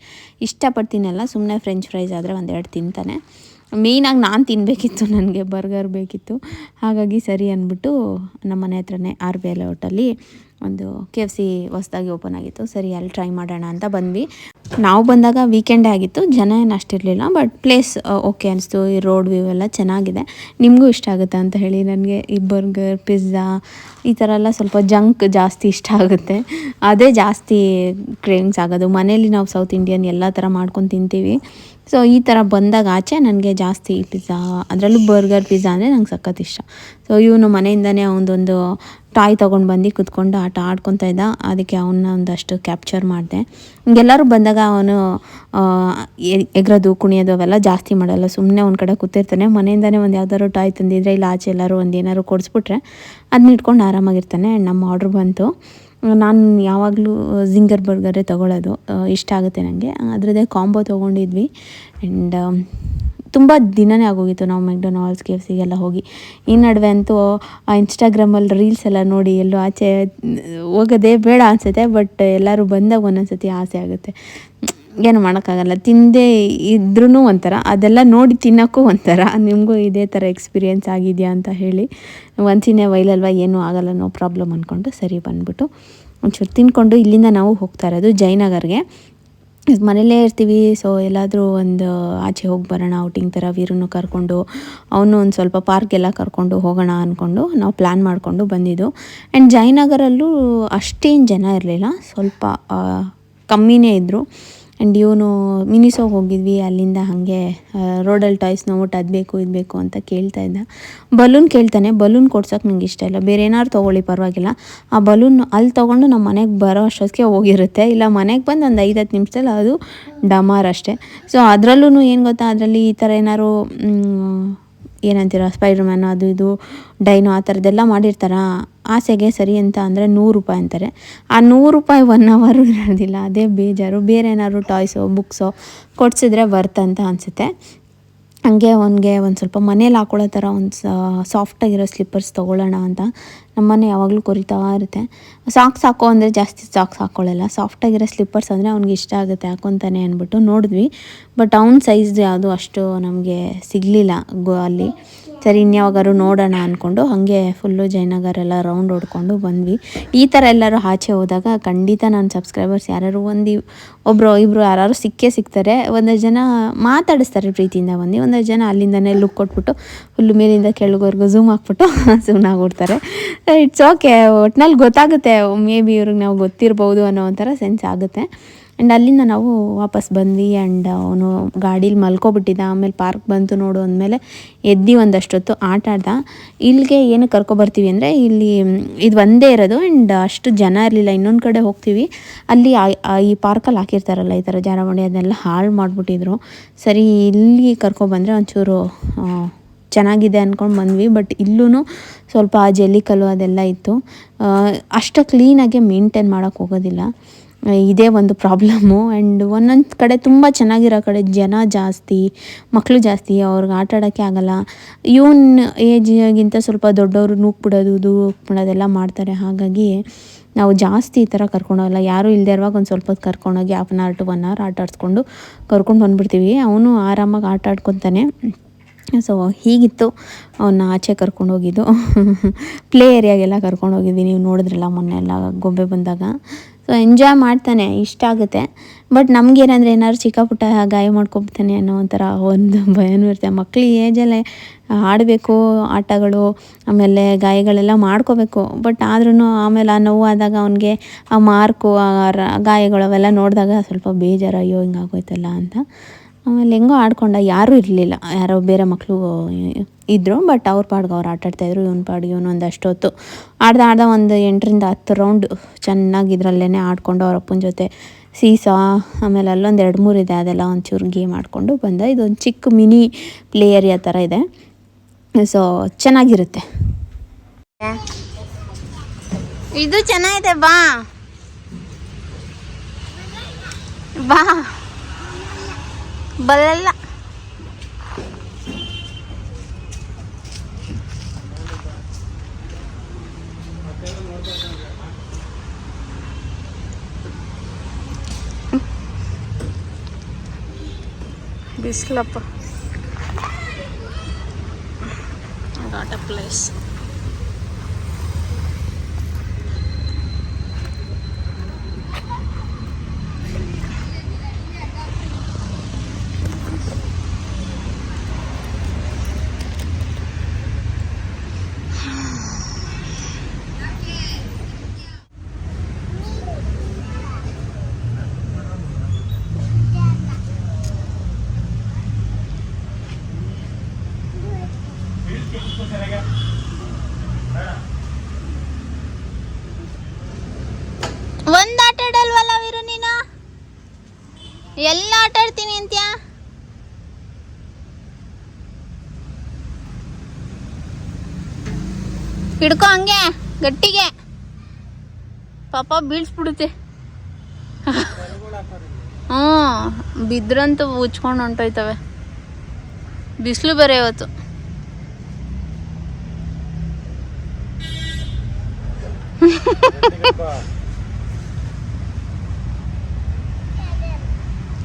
ಇಷ್ಟಪಡ್ತೀನಲ್ಲ ಸುಮ್ಮನೆ ಫ್ರೆಂಚ್ ಫ್ರೈಸ್ ಆದರೆ ಒಂದೆರಡು ತಿಂತಾನೆ. ಮೇಯ್ನಾಗಿ ನಾನು ತಿನ್ನಬೇಕಿತ್ತು ನನಗೆ ಬರ್ಗರ್ ಬೇಕಿತ್ತು. ಹಾಗಾಗಿ ಸರಿ ಅಂದ್ಬಿಟ್ಟು ನಮ್ಮ ಮನೆ ಹತ್ರನೇ ಆರ್ ಬಿ ಎಲ್ ಹೋಟಲ್ಲಿ ಒಂದು ಕೆ ಎಫ್ ಸಿ ಹೊಸ್ದಾಗಿ ಓಪನ್ ಆಗಿತ್ತು. ಸರಿ, ಅಲ್ಲಿ ಟ್ರೈ ಮಾಡೋಣ ಅಂತ ಬಂದ್ವಿ. ನಾವು ಬಂದಾಗ ವೀಕೆಂಡೇ ಆಗಿತ್ತು. ಜನ ಏನು ಅಷ್ಟಿರಲಿಲ್ಲ ಬಟ್ ಪ್ಲೇಸ್ ಓಕೆ ಅನಿಸ್ತು. ಈ ರೋಡ್ ವ್ಯೂ ಎಲ್ಲ ಚೆನ್ನಾಗಿದೆ. ನಿಮಗೂ ಇಷ್ಟ ಆಗುತ್ತೆ ಅಂತ ಹೇಳಿ. ನನಗೆ ಈ ಬರ್ಗರ್ ಪಿಜ್ಜಾ ಈ ಥರ ಎಲ್ಲ ಸ್ವಲ್ಪ ಜಂಕ್ ಜಾಸ್ತಿ ಇಷ್ಟ ಆಗುತ್ತೆ. ಅದೇ ಜಾಸ್ತಿ ಕ್ರೇವಿಂಗ್ಸ್ ಆಗೋದು. ಮನೇಲಿ ನಾವು ಸೌತ್ ಇಂಡಿಯನ್ ಎಲ್ಲ ಥರ ಮಾಡ್ಕೊಂಡು ತಿಂತೀವಿ. ಸೊ ಈ ಥರ ಬಂದಾಗ ಆಚೆ ನನಗೆ ಜಾಸ್ತಿ ಪಿಜ್ಜಾ ಅದರಲ್ಲೂ ಬರ್ಗರ್ ಪಿಜ್ಜಾ ಅಂದರೆ ನಂಗೆ ಸಖತ್ ಇಷ್ಟ. ಸೊ ಇವನು ಮನೆಯಿಂದನೇ ಅವನದೊಂದು ಟಾಯ್ ತೊಗೊಂಡು ಬಂದು ಕುತ್ಕೊಂಡು ಆಟ ಆಡ್ಕೊತ ಇದ್ದ. ಅದಕ್ಕೆ ಅವನ್ನ ಒಂದಷ್ಟು ಕ್ಯಾಪ್ಚರ್ ಮಾಡಿದೆ. ಹಿಂಗೆಲ್ಲರೂ ಬಂದಾಗ ಅವನು ಎಗ್ರೋದು ಕುಣಿಯೋದು ಅವೆಲ್ಲ ಜಾಸ್ತಿ ಮಾಡಲ್ಲ. ಸುಮ್ಮನೆ ಒಂದು ಕಡೆ ಕೂತಿರ್ತಾನೆ. ಮನೆಯಿಂದನೇ ಒಂದು ಯಾವ್ದಾದ್ರು ಟಾಯ್ ತಂದಿದ್ರೆ ಇಲ್ಲ ಆಚೆ ಎಲ್ಲರೂ ಒಂದು ಏನಾದ್ರು ಕೊಡಿಸ್ಬಿಟ್ರೆ ಅದನ್ನ ಇಟ್ಕೊಂಡು ಆರಾಮಾಗಿರ್ತಾನೆ. ನಮ್ಮ ಆರ್ಡ್ರ್ ಬಂತು. ನಾನು ಯಾವಾಗಲೂ ಜಿಂಗರ್ ಬರ್ಗರೇ ತೊಗೊಳ್ಳೋದು ಇಷ್ಟ ಆಗುತ್ತೆ ನನಗೆ ಅದರದ್ದೇ ಕಾಂಬೋ ತೊಗೊಂಡಿದ್ವಿ. ಆ್ಯಂಡ್ ತುಂಬ ದಿನನೇ ಆಗೋಗಿತ್ತು ನಾವು ಮೆಕ್ಡೊನಾಲ್ಡ್ಸ್, ಕೆ ಎಫ್ ಸಿಗೆಲ್ಲ ಹೋಗಿ. ಈ ನಡುವೆ ಅಂತೂ, ಆ ಇನ್ಸ್ಟಾಗ್ರಾಮಲ್ಲಿ ರೀಲ್ಸ್ ಎಲ್ಲ ನೋಡಿ ಎಲ್ಲೂ ಆಚೆ, ಹೋಗೋದೇ ಬೇಡ ಅನಿಸುತ್ತೆ ಬಟ್ ಎಲ್ಲರೂ ಬಂದಾಗ ಒಂದೊಂದು ಸತಿ ಆಸೆ ಆಗುತ್ತೆ. ಏನು ಮಾಡೋಕ್ಕಾಗಲ್ಲ, ತಿಂದೇ ಇದ್ರೂ ಒಂಥರ, ಅದೆಲ್ಲ ನೋಡಿ ತಿನ್ನೋಕ್ಕೂ ಒಂಥರ, ನಿಮಗೂ ಇದೇ ಥರ ಎಕ್ಸ್ಪೀರಿಯೆನ್ಸ್ ಆಗಿದೆಯಾ ಅಂತ ಹೇಳಿ. ಒಂದ್ಸಿನೇ ವೈಲಲ್ವ ಏನೂ ಆಗಲ್ಲ ನೋ ಪ್ರಾಬ್ಲಮ್ ಅಂದ್ಕೊಂಡು ಸರಿ ಬಂದ್ಬಿಟ್ಟು ಒಂಚೂರು ತಿನ್ಕೊಂಡು ಇಲ್ಲಿಂದ ನಾವು ಹೋಗ್ತಾ ಇರೋದು ಜಯನಗರ್ಗೆ. ಮನೇಲೇ ಇರ್ತೀವಿ ಸೊ ಎಲ್ಲಾದರೂ ಒಂದು ಆಚೆ ಹೋಗಿ ಬರೋಣ ಔಟಿಂಗ್ ಥರ ವೀರನ್ನು ಕರ್ಕೊಂಡು, ಅವನು ಒಂದು ಸ್ವಲ್ಪ ಪಾರ್ಕೆಲ್ಲ ಕರ್ಕೊಂಡು ಹೋಗೋಣ ಅಂದ್ಕೊಂಡು ನಾವು ಪ್ಲ್ಯಾನ್ ಮಾಡಿಕೊಂಡು ಬಂದಿದ್ದು. ಆ್ಯಂಡ್ ಜಯನಗರಲ್ಲೂ ಅಷ್ಟೇನು ಜನ ಇರಲಿಲ್ಲ, ಸ್ವಲ್ಪ ಕಮ್ಮಿನೇ ಇದ್ದರು ಆ್ಯಂಡ್ ಇವನು ಮಿನಿಸೋಗೆ ಹೋಗಿದ್ವಿ ಅಲ್ಲಿಂದ ಹಾಗೆ ರೋಡಲ್ಲಿ ಟಾಯ್ಸ್ ನೋಟ್ ಅದು ಬೇಕು, ಇದು ಬೇಕು ಅಂತ ಕೇಳ್ತಾ ಇದ್ದ. ಬಲೂನ್ ಕೇಳ್ತಾನೆ, ಬಲೂನ್ ಕೊಡ್ಸೋಕೆ ನಂಗೆ ಇಷ್ಟ ಇಲ್ಲ. ಬೇರೆ ಏನಾದ್ರು ತೊಗೊಳ್ಳಿ, ಪರವಾಗಿಲ್ಲ. ಆ ಬಲೂನ್ ಅಲ್ಲಿ ತೊಗೊಂಡು ನಮ್ಮ ಮನೆಗೆ ಬರೋ ಅಷ್ಟೊತ್ತಿಗೆ ಹೋಗಿರುತ್ತೆ. ಇಲ್ಲ, ಮನೆಗೆ ಬಂದು ಒಂದು ಐದು ಹತ್ತು ನಿಮಿಷದಲ್ಲಿ ಅದು ಡಮಾರ್ ಅಷ್ಟೇ. ಸೊ ಅದರಲ್ಲೂ ಏನು ಗೊತ್ತಾ, ಅದರಲ್ಲಿ ಈ ಥರ ಏನಾದ್ರು ಏನಂತೀರ ಸ್ಪೈಡರ್ ಮ್ಯಾನ್ ಅದು ಇದು ಡೈನೋ ಆ ಥರದ್ದೆಲ್ಲ ಮಾಡಿರ್ತಾರ? ಆಸೆಗೆ ಸರಿ ಅಂತ ಅಂದರೆ ನೂರು ರೂಪಾಯಿ ಅಂತಾರೆ. ಆ ನೂರು ರೂಪಾಯಿ ಒನ್ ಅವರು ಇರೋದಿಲ್ಲ, ಅದೇ ಬೇಜಾರು. ಬೇರೆ ಏನಾದ್ರು ಟಾಯ್ಸೋ ಬುಕ್ಸೋ ಕೊಡ್ಸಿದ್ರೆ ವರ್ತ್ ಅಂತ ಅನಿಸುತ್ತೆ. ಹಂಗೆ ಅವನಿಗೆ ಒಂದು ಸ್ವಲ್ಪ ಮನೇಲಿ ಹಾಕೊಳ್ಳೋ ಥರ ಒಂದು ಸಾಫ್ಟಾಗಿರೋ ಸ್ಲಿಪ್ಪರ್ಸ್ ತೊಗೊಳ್ಳೋಣ ಅಂತ ನಮ್ಮನೆ ಯಾವಾಗಲೂ ಕೊರಿತಾ ಇರುತ್ತೆ. ಸಾಕ್ಸ್ ಹಾಕೋ ಅಂದರೆ ಜಾಸ್ತಿ ಸಾಕ್ಸ್ ಹಾಕ್ಕೊಳ್ಳಲ್ಲ ಸಾಫ್ಟಾಗಿರೋ ಸ್ಲಿಪ್ಪರ್ಸ್ ಅಂದರೆ ಅವ್ನಿಗೆ ಇಷ್ಟ ಆಗುತ್ತೆ, ಹಾಕೊತಾನೆ ಅಂದ್ಬಿಟ್ಟು ನೋಡಿದ್ವಿ. ಬಟ್ ಅವ್ನ ಸೈಜ್ ಯಾವುದು ಅಷ್ಟು ನಮಗೆ ಸಿಗಲಿಲ್ಲ ಗೋ ಅಲ್ಲಿ. ಸರಿ ಇನ್ಯಾವಾಗಾರು ನೋಡೋಣ ಅಂದ್ಕೊಂಡು ಹಾಗೆ ಫುಲ್ಲು ಜಯನಗರೆಲ್ಲ ರೌಂಡ್ ಹೊಡ್ಕೊಂಡು ಬಂದ್ವಿ. ಈ ಥರ ಎಲ್ಲರೂ ಆಚೆ ಹೋದಾಗ ಖಂಡಿತ ನನ್ನ ಸಬ್ಸ್ಕ್ರೈಬರ್ಸ್ ಯಾರು ಒಂದು ಒಬ್ಬರು ಇಬ್ಬರು ಯಾರು ಸಿಕ್ಕೇ ಸಿಗ್ತಾರೆ ಒಂದಷ್ಟು ಜನ ಮಾತಾಡಿಸ್ತಾರೆ ಪ್ರೀತಿಯಿಂದ ಬಂದು. ಒಂದಷ್ಟು ಜನ ಅಲ್ಲಿಂದನೇ ಲುಕ್ ಕೊಟ್ಬಿಟ್ಟು ಫುಲ್ಲು ಮೇಲಿಂದ ಕೆಳಗೋರ್ಗು ಝೂಮ್ ಹಾಕ್ಬಿಟ್ಟು ಸುಮ್ಮನಾಗ್ಬಿಡ್ತಾರೆ ಇಟ್ಸ್ ಓಕೆ ಒಟ್ನಲ್ಲಿ ಗೊತ್ತಾಗುತ್ತೆ. ಮೇ ಬಿ ಇವ್ರಿಗೆ ನಾವು ಗೊತ್ತಿರ್ಬೋದು ಅನ್ನೋ ಒಂಥರ ಸೆನ್ಸ್ ಆಗುತ್ತೆ. ಆ್ಯಂಡ್ ಅಲ್ಲಿಂದ ನಾವು ವಾಪಸ್ ಬಂದ್ವಿ ಆ್ಯಂಡ್ ಅವನು ಗಾಡೀಲಿ ಮಲ್ಕೊಬಿಟ್ಟಿದ್ದ. ಆಮೇಲೆ ಪಾರ್ಕ್ ಬಂತು ನೋಡು ಅಂದಮೇಲೆ ಎದ್ದು ಒಂದಷ್ಟೊತ್ತು ಆಟ ಆಡ್ದ. ಇಲ್ಲಿಗೆ ಏನು ಕರ್ಕೊಬರ್ತೀವಿ ಅಂದರೆ ಇಲ್ಲಿ, ಇದು ಒಂದೇ ಇರೋದು ಆ್ಯಂಡ್ ಅಷ್ಟು ಜನ ಇರಲಿಲ್ಲ. ಇನ್ನೊಂದು ಕಡೆ ಹೋಗ್ತೀವಿ. ಅಲ್ಲಿ ಈ ಪಾರ್ಕಲ್ಲಿ ಹಾಕಿರ್ತಾರಲ್ಲ ಈ ಥರ ಜಾರಬಂಡಿ, ಅದನ್ನೆಲ್ಲ ಹಾಳು ಮಾಡಿಬಿಟ್ಟಿದ್ರು. ಸರಿ, ಇಲ್ಲಿ ಕರ್ಕೊಬಂದರೆ ಒಂಚೂರು ಚೆನ್ನಾಗಿದೆ ಅಂದ್ಕೊಂಡು ಬಂದ್ವಿ ಬಟ್ ಇಲ್ಲೂ ಸ್ವಲ್ಪ ಆ ಜಲ್ಲಿಕಲ್ಲು ಅದೆಲ್ಲ ಇತ್ತು. ಅಷ್ಟು ಕ್ಲೀನಾಗಿ ಮೇಂಟೈನ್ ಮಾಡೋಕ್ಕೆ ಹೋಗೋದಿಲ್ಲ. ಇದೇ ಒಂದು ಪ್ರಾಬ್ಲಮ್ಮು ಆ್ಯಂಡ್ ಒಂದೊಂದು ಕಡೆ ತುಂಬ ಚೆನ್ನಾಗಿರೋ ಕಡೆ ಜನ ಜಾಸ್ತಿ ಮಕ್ಕಳು ಜಾಸ್ತಿ ಅವ್ರಿಗೆ ಆಟ ಆಡೋಕ್ಕೆ ಆಗಲ್ಲ. ಇವನ್ ಏಜ್ಗಿಂತ ಸ್ವಲ್ಪ ದೊಡ್ಡವರು ನೂಕ್ ಬಿಡೋದು ದೂಕ್ ಬಿಡೋದೆಲ್ಲ ಮಾಡ್ತಾರೆ. ಹಾಗಾಗಿ ನಾವು ಜಾಸ್ತಿ ಈ ಥರ ಕರ್ಕೊಂಡೋಗಲ್ಲ ಯಾರೂ ಇಲ್ಲದೆ ಇರುವಾಗ ಒಂದು ಸ್ವಲ್ಪ ಹೊತ್ತು ಕರ್ಕೊಂಡೋಗಿ half an hour to one hour ಆಟ ಆಡಿಸ್ಕೊಂಡು ಕರ್ಕೊಂಡು ಬಂದುಬಿಡ್ತೀವಿ. ಅವನು ಆರಾಮಾಗಿ ಆಟ ಆಡ್ಕೊತಾನೆ. ಸೊ ಹೀಗಿತ್ತು. ಅವನ್ನ ಆಚೆ ಕರ್ಕೊಂಡು ಹೋಗಿದ್ದು. ಪ್ಲೇ ಏರಿಯಾಗೆಲ್ಲ ಕರ್ಕೊಂಡು ಹೋಗಿದ್ವಿ. ನೀವು ನೋಡಿದ್ರಲ್ಲ ಮೊನ್ನೆ ಎಲ್ಲ ಗೊಂಬೆ ಬಂದಾಗ. ಸೊ ಎಂಜಾಯ್ ಮಾಡ್ತಾನೆ. ಇಷ್ಟ ಆಗುತ್ತೆ. ಬಟ್ ನಮಗೇನಂದರೆ ಏನಾದ್ರು ಚಿಕ್ಕ ಪುಟ್ಟ ಗಾಯ ಮಾಡ್ಕೊಬಿಡ್ತಾನೆ ಅನ್ನೋ ಒಂಥರ ಒಂದು ಭಯನೂ ಇರುತ್ತೆ. ಮಕ್ಳು ಈ ಏಜಲ್ಲೇ ಆಡಬೇಕು, ಆಟಗಳು, ಆಮೇಲೆ ಗಾಯಗಳೆಲ್ಲ ಮಾಡ್ಕೋಬೇಕು. ಬಟ್ ಆದ್ರೂ ಆಮೇಲೆ ಆ ನೋವು ಆದಾಗ ಅವನಿಗೆ ಆ ಮಾರ್ಕು ಆ ಗಾಯಗಳು ಅವೆಲ್ಲ ನೋಡಿದಾಗ ಸ್ವಲ್ಪ ಬೇಜಾರು, ಅಯ್ಯೋ, ಹಿಂಗಾಗೋಯ್ತಲ್ಲ ಅಂತ. ಆಮೇಲೆ ಹೆಂಗೋ ಆಡ್ಕೊಂಡ, ಯಾರೂ ಇರಲಿಲ್ಲ. ಯಾರೋ ಬೇರೆ ಮಕ್ಕಳು ಇದ್ದರು ಬಟ್ ಅವ್ರ ಪಾಡ್ಗೆ ಅವ್ರು ಆಟಾಡ್ತಾಯಿದ್ರು ಇವನ ಪಾಡ್ಗೆ ಇವನು ಒಂದು ಅಷ್ಟೊತ್ತು ಆಡ್ದ ಆಡ್ದ ಒಂದು ಎಂಟರಿಂದ ಹತ್ತು ರೌಂಡ್ ಚೆನ್ನಾಗಿ ಇದರಲ್ಲೇ ಆಡ್ಕೊಂಡು ಅವ್ರ ಅಪ್ಪನ ಜೊತೆ ಸೀಸಾ, ಆಮೇಲೆ ಅಲ್ಲೊಂದು ಎರಡು ಮೂರು ಇದೆ, ಅದೆಲ್ಲ ಒಂಚೂರು ಗೇಮ್ ಆಡಿಕೊಂಡು ಬಂದ. ಇದೊಂದು ಚಿಕ್ಕ ಮಿನಿ ಪ್ಲೇ ಏರಿಯಾ ಥರ ಇದೆ. ಸೊ ಚೆನ್ನಾಗಿರುತ್ತೆ. ಇದು ಚೆನ್ನಾಗಿದೆ, ಬಾ. ಬಾ. ಬರಲ್ಲ ಬಿಸಿಲಪ್ಪ ಗಾಟ ಪ್ಲೇಸ್ ಒಂದ್ ಆಟ ಆಡಲ್ವಲ್ಲ ವೀರು ನೀನು ಆಡ್ತೀನಿ ಅಂತ್ಯ ಹಿಡ್ಕೊ ಹಂಗೆ ಗಟ್ಟಿಗೆ. ಪಾಪ ಬೀಳ್ಸ್ಬಿಡುತ್ತೆ. ಹ್ಞೂ ಬಿದ್ರಂತೂ ಉಚ್ಕೊಂಡು ಹೊಂಟೋಯ್ತವೆ. ಬಿಸಿಲು ಬೇರೆ ಇವತ್ತು.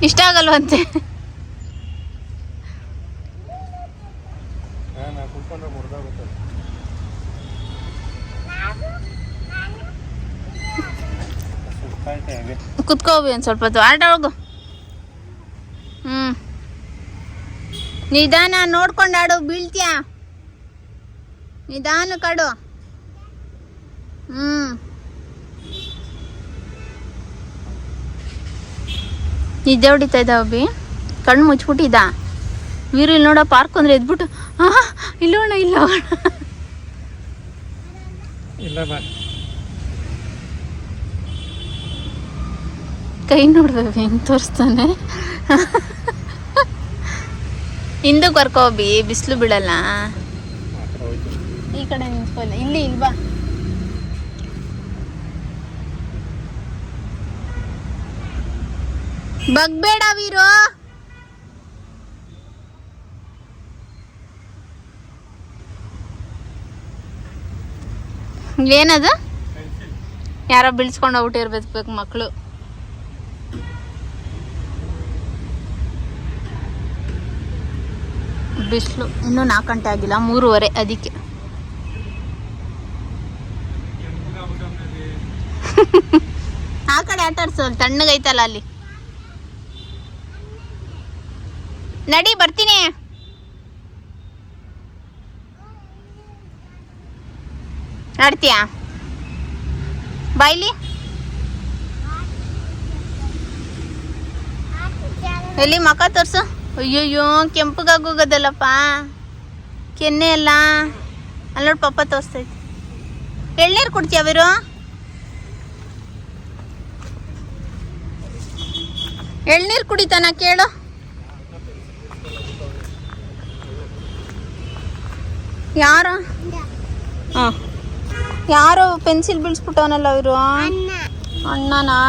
ಇಷ್ಟ ಆಗಲ್ವಂತೆ. ಕುತ್ಕೋಬಿ ಒಂದು ಸ್ವಲ್ಪ ಹೊತ್ತು. ಆಟ ಹೋಗು. ಹ್ಞೂ ನಿಧಾನ ನೋಡ್ಕೊಂಡು ಆಡು, ಬೀಳ್ತೀಯ? ನಿಧಾನ ಕಾಡು. ಹ್ಞೂ ನಿದ್ದೆ ಹೊಡಿತಾ ಇದ್ದಾವ ಬಿ ಕಣ್ಣು ಮುಚ್ಬಿಟ್ಟಿದ್ದ ವೀರು ಇಲ್ಲಿ ನೋಡ ಪಾರ್ಕ್ ಅಂದ್ರೆ ಎದ್ಬಿಟ್ಟು ಹಾ ಇಲ್ಲೋಣ ಇಲ್ಲ ಇಲ್ಲಮ್ಮ ಕೈ ನೋಡ್ಬೇಕು ಹೆಂಗ್ ತೋರಿಸ್ತಾನೆ. ಹಿಂದಕ್ಕೆ ಬರ್ಕೋಬಿ ಬಿಸಿಲು ಬಿಡಲ್ಲ ಈ ಕಡೆ ನಿಂತ್ಕೊಳ್ಳಿ ಇಲ್ಲಿ ಇಲ್ವಾ ಬಗ್ಬೇಡ ವೀರು. ಏನದು? ಯಾರೋ ಬೀಳ್ಸ್ಕೊಂಡು ಹೋಗ್ಬಿಟ್ಟಿರ್ಬೇಕು ಮಕ್ಕಳು ಬಿಸಿಲು ಇನ್ನೂ ನಾಲ್ಕು ಗಂಟೆ ಆಗಿಲ್ಲ, ಮೂರುವರೆ ಅದಕ್ಕೆ. ಆ ಕಡೆ ಆಟ ಆಡ್ಸು ಅಲ್ಲಿ ತಣ್ಣಗೈತಲ್ಲ ಅಲ್ಲಿ. ನಡಿ, ಬರ್ತೀನಿ. ಆಡ್ತೀಯಾ ಬಾಯ್ಲಿ ಎಲ್ಲಿ ಮಕ ತೋರ್ಸು? ಅಯ್ಯಯ್ಯೋ, ಕೆಂಪಗಾಗೋಗದಲ್ಲಪ್ಪ. ಕೆನ್ನೆ ಅಲ್ಲ. ನೋಡಿ ಪಪ್ಪ ತೋರಿಸ್ತೈತಿ. ಎಳ್ನೀರು ಕುಡ್ತೀಯ ಅವರು ಎಳ್ನೀರು ಕುಡಿತಾನ ಕೇಳು. ಯಾರು? ಹಾಂ ಯಾರು ಪೆನ್ಸಿಲ್ ಬಿಡಿಸ್ಬಿಟ್ಟವನಲ್ಲ ಅವರು ಅಣ್ಣನಾ?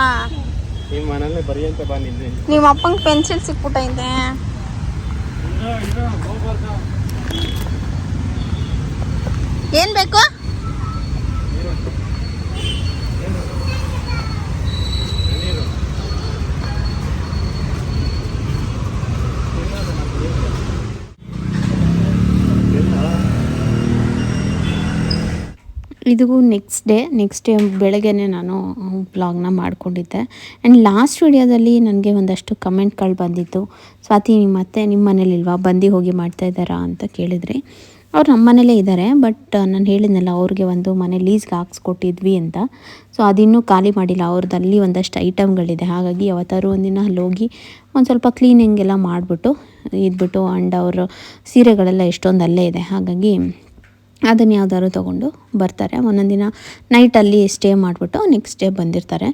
ನಿಮ್ಮ ಅಪ್ಪಂಗೆ ಪೆನ್ಸಿಲ್ ಸಿಕ್ಬಿಟ್ಟೈತೆ ಏನು ಬೇಕು? ಇದು ನೆಕ್ಸ್ಟ್ ಡೇ ನೆಕ್ಸ್ಟ್ ಡೇ ಬೆಳಗ್ಗೆನೇ ನಾನು ಬ್ಲಾಗ್ನ ಮಾಡಿಕೊಂಡಿದ್ದೆ. ಆ್ಯಂಡ್ ಲಾಸ್ಟ್ ವಿಡಿಯೋದಲ್ಲಿ ನನಗೆ ಒಂದಷ್ಟು ಕಮೆಂಟ್ಗಳು ಬಂದಿತ್ತು. ಸ್ವಾತಿ ನಿಮ್ಮ ಮತ್ತೆ ನಿಮ್ಮ ಮನೇಲಿಲ್ವಾ? ಬಂದು ಹೋಗಿ ಮಾಡ್ತಾ ಇದ್ದಾರಾ? ಅಂತ ಕೇಳಿದ್ರಿ. ಅವ್ರು ನಮ್ಮ ಮನೇಲೇ ಇದ್ದಾರೆ ಬಟ್ ನಾನು ಹೇಳಿದ್ನಲ್ಲ, ಅವ್ರಿಗೆ ಒಂದು ಮನೆ ಲೀಸ್ಗೆ ಹಾಕ್ಸ್ಕೊಟ್ಟಿದ್ವಿ ಅಂತ. ಸೊ ಅದಿನ್ನೂ ಖಾಲಿ ಮಾಡಿಲ್ಲ. ಅವ್ರದ್ದು ಅಲ್ಲಿ ಒಂದಷ್ಟು ಐಟಮ್ಗಳಿದೆ ಹಾಗಾಗಿ ಯಾವತ್ತಾದ್ರು ಒಂದಿನ ಅಲ್ಲಿ ಹೋಗಿ ಒಂದು ಸ್ವಲ್ಪ ಕ್ಲೀನಿಂಗ್ ಎಲ್ಲ ಮಾಡಿಬಿಟ್ಟು, ಇದ್ಬಿಟ್ಟು ಆ್ಯಂಡ್ ಅವರು ಸೀರೆಗಳೆಲ್ಲ ಎಷ್ಟೊಂದು ಅಲ್ಲೇ ಇದೆ. ಹಾಗಾಗಿ ಅದನ್ನು ಯಾವ್ದಾದ್ರು ತೊಗೊಂಡು ಬರ್ತಾರೆ. ಒಂದೊಂದು ದಿನ ನೈಟಲ್ಲಿ ಸ್ಟೇ ಮಾಡಿಬಿಟ್ಟು ನೆಕ್ಸ್ಟ್ ಡೇ ಬಂದಿರ್ತಾರೆ.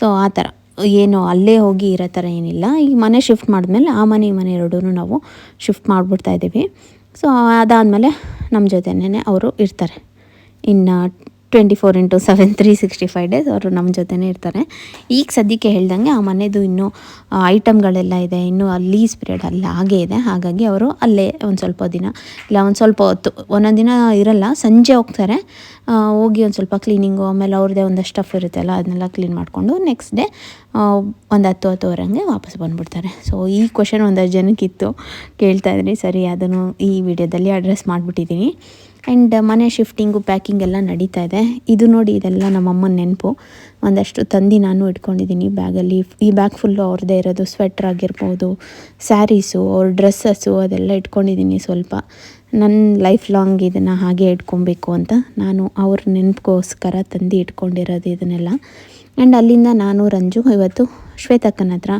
ಸೊ ಆ ಥರ. ಏನು, ಅಲ್ಲೇ ಹೋಗಿ ಇರೋ ಥರ ಏನಿಲ್ಲ. ಈ ಮನೆ ಶಿಫ್ಟ್ ಮಾಡಿದ್ಮೇಲೆ ಆ ಮನೆ, ಈ ಮನೆ ಎರಡೂ ನಾವು ಶಿಫ್ಟ್ ಮಾಡಿಬಿಡ್ತಾ ಇದ್ದೀವಿ. ಸೊ ಅದಾದಮೇಲೆ ನಮ್ಮ ಜೊತೆನೇ ಅವರು ಇರ್ತಾರೆ. ಇನ್ನು twenty four into seven three sixty five days ಅವರು ನಮ್ಮ ಜೊತೆನೇ ಇರ್ತಾರೆ. ಈಗ ಸದ್ಯಕ್ಕೆ ಹೇಳ್ದಂಗೆ ಆ ಮನೆದು ಇನ್ನೂ ಐಟಮ್ಗಳೆಲ್ಲ ಇದೆ. ಇನ್ನೂ ಅಲ್ಲಿ ಲೀಸ್ ಪೀರಿಯಡ್ ಅಲ್ಲಿ ಹಾಗೇ ಇದೆ. ಹಾಗಾಗಿ ಅವರು ಅಲ್ಲೇ ಒಂದು ಸ್ವಲ್ಪ ದಿನ, ಇಲ್ಲ ಒಂದು ಸ್ವಲ್ಪ ಹೊತ್ತು, ಒಂದೊಂದು ದಿನ ಇರಲ್ಲ, ಸಂಜೆ ಹೋಗ್ತಾರೆ. ಹೋಗಿ ಒಂದು ಸ್ವಲ್ಪ ಕ್ಲೀನಿಂಗು ಆಮೇಲೆ ಅವ್ರದ್ದೇ ಒಂದು ಸ್ಟಫ್ ಇರುತ್ತಲ್ಲ ಅದನ್ನೆಲ್ಲ ಕ್ಲೀನ್ ಮಾಡಿಕೊಂಡು ನೆಕ್ಸ್ಟ್ ಡೇ ಒಂದು ಹತ್ತು ಹತ್ತುವರೆಗೆ ವಾಪಸ್ ಬಂದುಬಿಡ್ತಾರೆ. ಸೊ ಈ ಕ್ವಶನ್ ಒಂದಷ್ಟು ಜನಕ್ಕಿತ್ತು ಕೇಳ್ತಾ ಇದ್ರಿ, ಸರಿ, ಅದನ್ನು ಈ ವಿಡಿಯೋದಲ್ಲಿ ಅಡ್ರೆಸ್ ಮಾಡಿಬಿಟ್ಟಿದ್ದೀನಿ. ಆ್ಯಂಡ್ ಮನೆ ಶಿಫ್ಟಿಂಗು ಪ್ಯಾಕಿಂಗ್ ಎಲ್ಲ ನಡೀತಾ ಇದೆ. ಇದು ನೋಡಿ ಇದೆಲ್ಲ ನಮ್ಮಮ್ಮನ ನೆನಪು. ಒಂದಷ್ಟು ತಂದು ನಾನು ಇಟ್ಕೊಂಡಿದ್ದೀನಿ ಬ್ಯಾಗಲ್ಲಿ. ಈ ಬ್ಯಾಗ್ ಫುಲ್ಲು ಅವ್ರದ್ದೇ ಇರೋದು ಸ್ವೆಟ್ರ್ ಆಗಿರ್ಬೋದು ಸ್ಯಾರೀಸು ಅವ್ರ ಡ್ರೆಸ್ಸಸ್ಸು ಅದೆಲ್ಲ ಇಟ್ಕೊಂಡಿದ್ದೀನಿ ಸ್ವಲ್ಪ. ನನ್ನ ಲೈಫ್ ಲಾಂಗ್ ಇದನ್ನು ಹಾಗೆ ಇಟ್ಕೊಬೇಕು ಅಂತ ನಾನು ಅವ್ರ ನೆನಪಿಗೋಸ್ಕರ ತಂದು ಇಟ್ಕೊಂಡಿರೋದು ಇದನ್ನೆಲ್ಲ. ಆ್ಯಂಡ್ ಅಲ್ಲಿಂದ ನಾನು, ರಂಜು, ಇವತ್ತು ಶ್ವೇತಕ್ಕನ ಹತ್ರ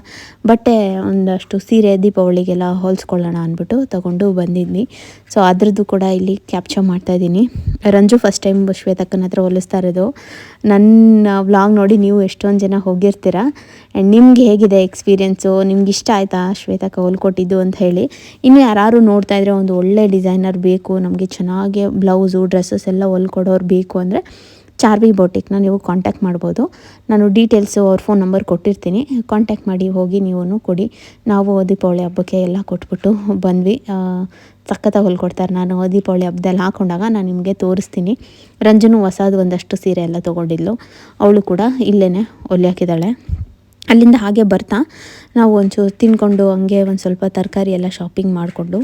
ಬಟ್ಟೆ ಒಂದಷ್ಟು ಸೀರೆ ದೀಪಾವಳಿಗೆಲ್ಲ ಹೊಲಿಸ್ಕೊಳ್ಳೋಣ ಅಂದ್ಬಿಟ್ಟು ತಗೊಂಡು ಬಂದಿದ್ವಿ ಸೊ ಅದ್ರದ್ದು ಕೂಡ ಇಲ್ಲಿ ಕ್ಯಾಪ್ಚರ್ ಮಾಡ್ತಾಯಿದ್ದೀನಿ ರಂಜು ಫಸ್ಟ್ ಟೈಮ್ ಶ್ವೇತಕ್ಕನ ಹತ್ರ ಹೊಲಿಸ್ತಾ ಇರೋದು. ನನ್ನ ವ್ಲಾಗ್ ನೋಡಿ ನೀವು ಎಷ್ಟೊಂದು ಜನ ಹೋಗಿರ್ತೀರ? ಆ್ಯಂಡ್ ನಿಮ್ಗೆ ಹೇಗಿದೆ ಎಕ್ಸ್ಪೀರಿಯೆನ್ಸು ನಿಮ್ಗೆ ಇಷ್ಟ ಆಯಿತಾ ಶ್ವೇತಕ್ಕ ಹೊಲ್ಕೊಟ್ಟಿದ್ದು ಅಂತ ಹೇಳಿ? ಇನ್ನು ಯಾರು ನೋಡ್ತಾ ಇದ್ರೆ ಒಂದು ಒಳ್ಳೆ ಡಿಸೈನರ್ ಬೇಕು, ನಮಗೆ ಚೆನ್ನಾಗಿ ಬ್ಲೌಸು ಡ್ರೆಸ್ಸಸ್ ಎಲ್ಲ ಹೊಲ್ಕೊಡೋರು ಬೇಕು ಅಂದರೆ ಚಾರ್ವಿ ಬೋಟಿಕ್ನ ನೀವು ಕಾಂಟ್ಯಾಕ್ಟ್ ಮಾಡ್ಬೋದು. ನಾನು ಡೀಟೇಲ್ಸು ಅವ್ರ ಫೋನ್ ನಂಬರ್ ಕೊಟ್ಟಿರ್ತೀನಿ. ಕಾಂಟ್ಯಾಕ್ಟ್ ಮಾಡಿ ಹೋಗಿ ನೀವು ಕೊಡಿ. ನಾವು ದೀಪಾವಳಿ ಹಬ್ಬಕ್ಕೆ ಎಲ್ಲ ಕೊಟ್ಬಿಟ್ಟು ಬಂದ್ವಿ. ಸಖತ್ತಾಗಿ ಹೊಲ್ಕೊಡ್ತಾರೆ. ನಾನು ದೀಪಾವಳಿ ಹಬ್ಬದಲ್ಲಿ ಹಾಕೊಂಡಾಗ ನಾನು ನಿಮಗೆ ತೋರಿಸ್ತೀನಿ. ರಂಜನು ಹೊಸದು ಒಂದಷ್ಟು ಸೀರೆ ಎಲ್ಲ ತೊಗೊಂಡಿದ್ಲು. ಅವಳು ಕೂಡ ಇಲ್ಲೇ ಹೊಲಿಯಾಕಿದ್ದಾಳೆ ಅಲ್ಲಿಂದ ಹಾಗೆ ಬರ್ತಾ ನಾವು ಒಂಚೂರು ತಿನ್ಕೊಂಡು ಹಂಗೆ ಒಂದು ಸ್ವಲ್ಪ ತರಕಾರಿ ಎಲ್ಲ ಶಾಪಿಂಗ್ ಮಾಡಿಕೊಂಡು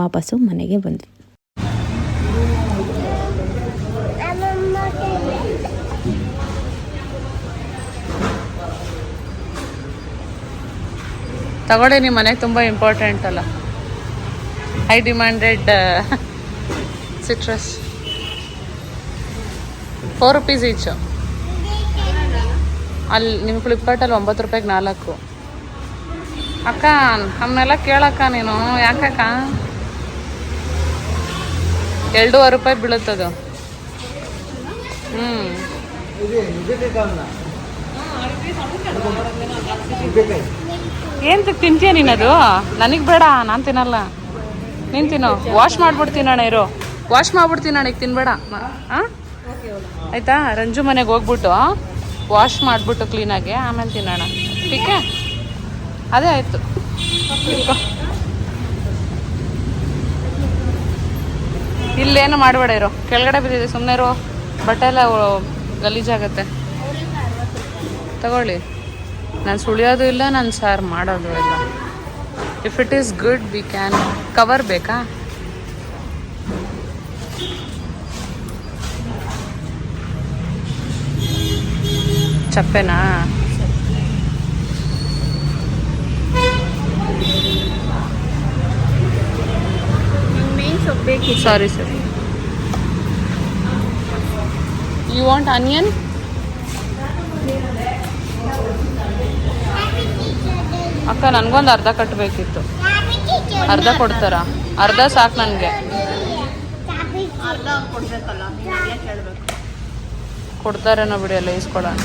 ವಾಪಸ್ಸು ಮನೆಗೆ ಬಂದ್ವಿ. ತಗೊಳ್ಳಿ ನಿಮ್ಮ ಮನೆಗೆ ತುಂಬ ಇಂಪಾರ್ಟೆಂಟ್ ಅಲ್ಲ. High demanded citrus four rupees each ಅಲ್ಲಿ ನಿಮ್ಮ ಫ್ಲಿಪ್ಕಾರ್ಟಲ್ಲಿ ಒಂಬತ್ತು ರೂಪಾಯಿಗೆ ನಾಲ್ಕು. ಅಕ್ಕ ನಮ್ಮನ್ನೆಲ್ಲ ಕೇಳಕ್ಕ ನೀನು. ಯಾಕಕ್ಕ? ಎರಡೂವರೆ ರೂಪಾಯಿ ಬೀಳುತ್ತದು. ಹ್ಞೂ ಏನು ತಿಂತೀಯ ನೀನದು ನನಗೆ ಬೇಡ, ನಾನು ತಿನ್ನಲ್ಲ. ನೀನು ತಿನ್ನು. ವಾಶ್ ಮಾಡ್ಬಿಡ್ತೀನಿ ಅಣ್ಣ ಇರು. ವಾಶ್ ಮಾಡ್ಬಿಡ್ತೀನಿ ಅಣ್ಣ ಈಗ ತಿನ್ಬೇಡ. ಹಾಂ ಆಯ್ತಾ? ರಂಜು ಮನೆಗೆ ಹೋಗ್ಬಿಟ್ಟು ವಾಶ್ ಮಾಡಿಬಿಟ್ಟು ಕ್ಲೀನಾಗಿ ಆಮೇಲೆ ತಿನ್ನೋಣ. ಟೀಕೆ ಅದೇ ಆಯಿತು. ಇಲ್ಲೇನು ಮಾಡಬೇಡ ಇರೋ. ಕೆಳಗಡೆ ಬಿದ್ದಿದೆ ಸುಮ್ಮನೆ ಇರೋ. ಬಟ್ಟೆ ಎಲ್ಲ ಗಲೀಜಾಗತ್ತೆ. ತಗೊಳ್ಳಿ. ನಾನು ಸುಳಿಯೋದು ಇಲ್ಲ ನಾನು ಸಾರು ಮಾಡೋದು ಇಲ್ಲ. If it is good we can cover ಬೇಕಾ? ಚಪ್ಪೆನಾ? Sorry sir you want onion ಅಕ್ಕ, ನನಗೊಂದು ಅರ್ಧ ಕಟ್ಟಬೇಕಿತ್ತು ಅರ್ಧ ಕೊಡ್ತಾರಾ? ಅರ್ಧ ಸಾಕು ನನಗೆ. ಅಲ್ಲೇ ಕೊಡ್ತಾರೇನೋ ಬಿಡಿ, ಎಲ್ಲ ಇಸ್ಕೊಡೋಣ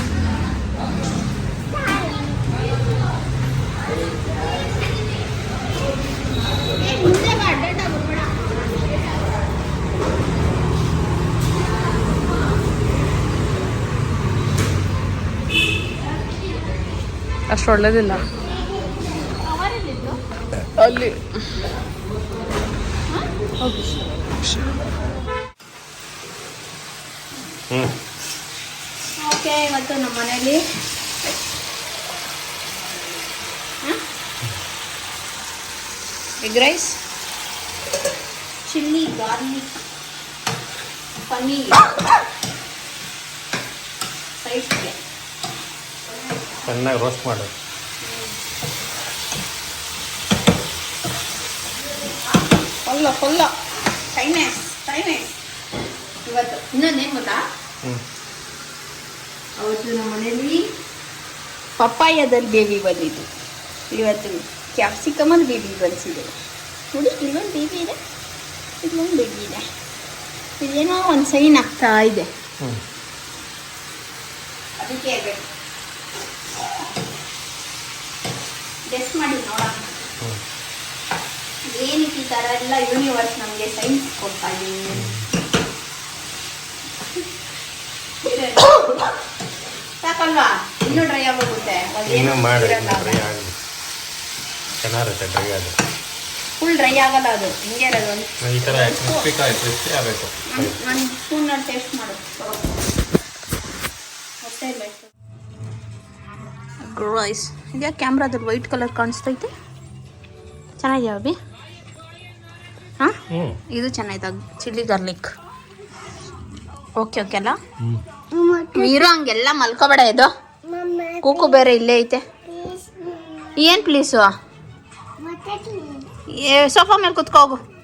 ಅಷ್ಟು ಒಳ್ಳೇದಿಲ್ಲ. ಅಲ್ಲಿ. ಹ್ಞೂ ಓಕೆ ಇವತ್ತು ನಮ್ಮ ಮನೇಲಿ. Egg rice chilli garlic paneer ಸೈಡ್ಗೆ ಚೆನ್ನಾಗಿ ರೋಸ್ಟ್ ಮಾಡು. ಫುಲ್ಲ ಫುಲ್ಲ ಚೈನೀಸ್ ಚೈನೀಸ್ ಇವತ್ತು ಇನ್ನೊಂದೇನು ಗೊತ್ತಾ? ಅವತ್ತು ನಮ್ಮ ಮನೇಲಿ ಪಪ್ಪಾಯದಲ್ಲಿ ಬೇಬಿ ಬಂದಿದ್ದು. ಇವತ್ತು ಕ್ಯಾಪ್ಸಿಕಮಲ್ಲಿ ಬೇಬಿ ಬಂದಿದೆ. ನೋಡಿ ಇಲ್ಲೊಂದು ಬೇಬಿ ಇದೆ. ಇಲ್ಲೊಂದು ಬೇಬಿ ಇದೆ. ಇದೇನೋ ಒಂದು ಸೈನ್ ಆಗ್ತಾ ಇದೆ. ಅದಕ್ಕೆ ಗೆಸ್ಟ್ ಮಾಡಿ ನೋಡೋಣ. ಏನಕ್ಕೆ ಈ ಥರ ಎಲ್ಲ ಯೂನಿವರ್ಸ್ ನಮಗೆ ಸೈನ್ಸ್ ಕೊಡ್ತಾ ಇದೀನಿ. ಸಾಕಲ್ವಾ? ಇನ್ನೂ ಡ್ರೈ ಆಗೋಗುತ್ತೆ. ಇನ್ನೂ ಮಾಡಿ ಡ್ರೈ ಆಗಲಿ ಚೆನ್ನಾಗಿರುತ್ತೆ ಡ್ರೈ ಅದು ಫುಲ್ ಡ್ರೈ ಆಗಲ್ಲ ಅದು. ಹಿಂಗೆ ಇರೋದು ಒಂದು. ಈ ಥರ ಕ್ರಿಸ್ಪಿ ಕಾಯಿ ಕ್ರಿಸ್ಪಿ ಆಗಬೇಕು. ಒಂದು ಸ್ಪೂನಲ್ಲಿ ಟೇಸ್ಟ್ ಮಾಡು ಅಷ್ಟೇ ಇಲ್ಲ ರೈಸ್ ಇದ್ಯಾ ಕ್ಯಾಮ್ರಾದಲ್ಲಿ ವೈಟ್ ಕಲರ್ ಕಾಣಿಸ್ತೈತೆ? ಚೆನ್ನಾಗಿದೆ ಅಭಿ? ಹಾಂ? ಇದು ಚೆನ್ನಾಯ್ತು. Chilli garlic. ಓಕೆ ಓಕೆ ಅಲ್ಲ? ನೀರು ಹಂಗೆಲ್ಲ ಮಲ್ಕೋಬೇಡ ಇದು. ಕೂಕು ಬೇರೆ ಇಲ್ಲೇ ಐತೆ. ಏನು ಪ್ಲೀಸು ಸೋಫಾ ಮೇಲೆ ಕುತ್ಕೋಗು ಹೋಗು.